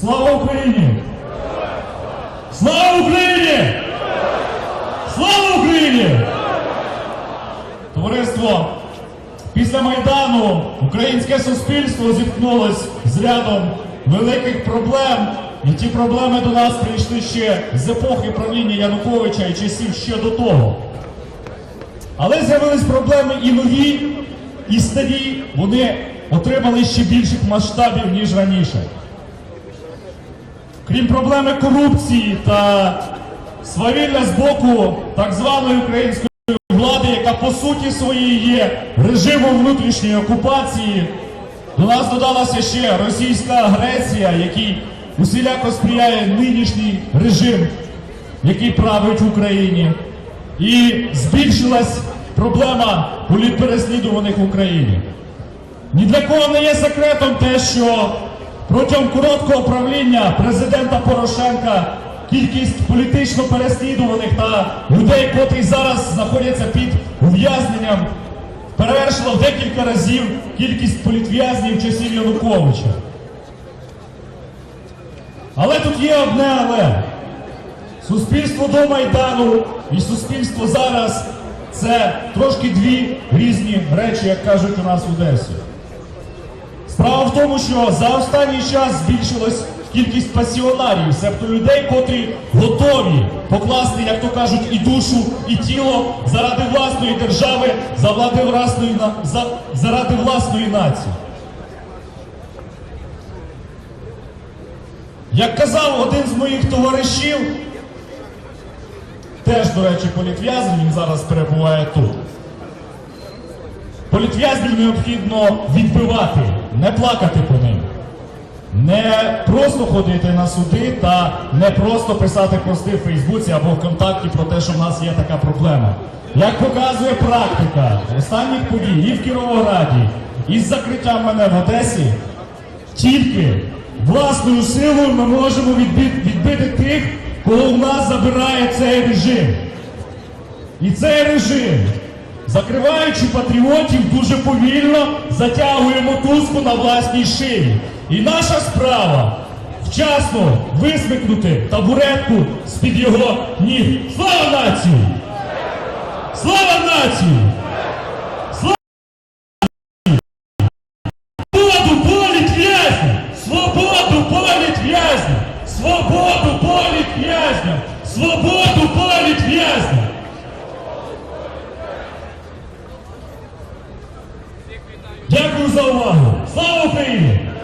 Слава Україні! Слава Україні! Слава Україні! Товариство, після Майдану українське суспільство зіткнулось з рядом великих проблем. І ті проблеми до нас прийшли ще з епохи правління Януковича і часів ще до того. Але з'явились проблеми і нові, і старі. Вони отримали ще більших масштабів, ніж раніше. Крім проблеми корупції та свавілля з боку так званої української влади, яка по суті своїй є режимом внутрішньої окупації, до нас додалася ще російська агресія, який усіляко сприяє нинішній режим, який править в Україні. І збільшилась проблема політпереслідуваних в Україні. Ні для кого не є секретом те, що протягом короткого правління президента Порошенка кількість політично переслідуваних та людей, котрі зараз знаходяться під ув'язненням, перевершила в декілька разів кількість політв'язнів часів Януковича. Але тут є одне але. Суспільство до Майдану і суспільство зараз це трошки дві різні речі, як кажуть у нас в Одесі. Справа в тому, що за останній час збільшилась кількість пасіонарів, себто людей, котрі готові покласти, як то кажуть, і душу, і тіло заради власної держави, заради власної, за, заради власної нації. Як казав один з моїх товаришів, теж, до речі, політв'язень, він зараз перебуває тут. Політв'язнів необхідно відбивати, не плакати по ним. Не просто ходити на суди та не просто писати пости в Фейсбуці або ВКонтакті про те, що в нас є така проблема. Як показує практика останніх подій і в Кіровограді, і з закриттям мене в Одесі, тільки власною силою ми можемо відбити, тих, кого в нас забирає цей режим. І цей режим, закриваючи патріотів, дуже повільно затягує мотузку на власній шиї. І наша справа вчасно висмикнути табуретку з-під його ніг. Слава нації! Слава нації! Свободу політь в'язням! Свободу політь в'язням! Свободу політь в'язням! Свободу політь в'язням! За увагу! Слава Україні!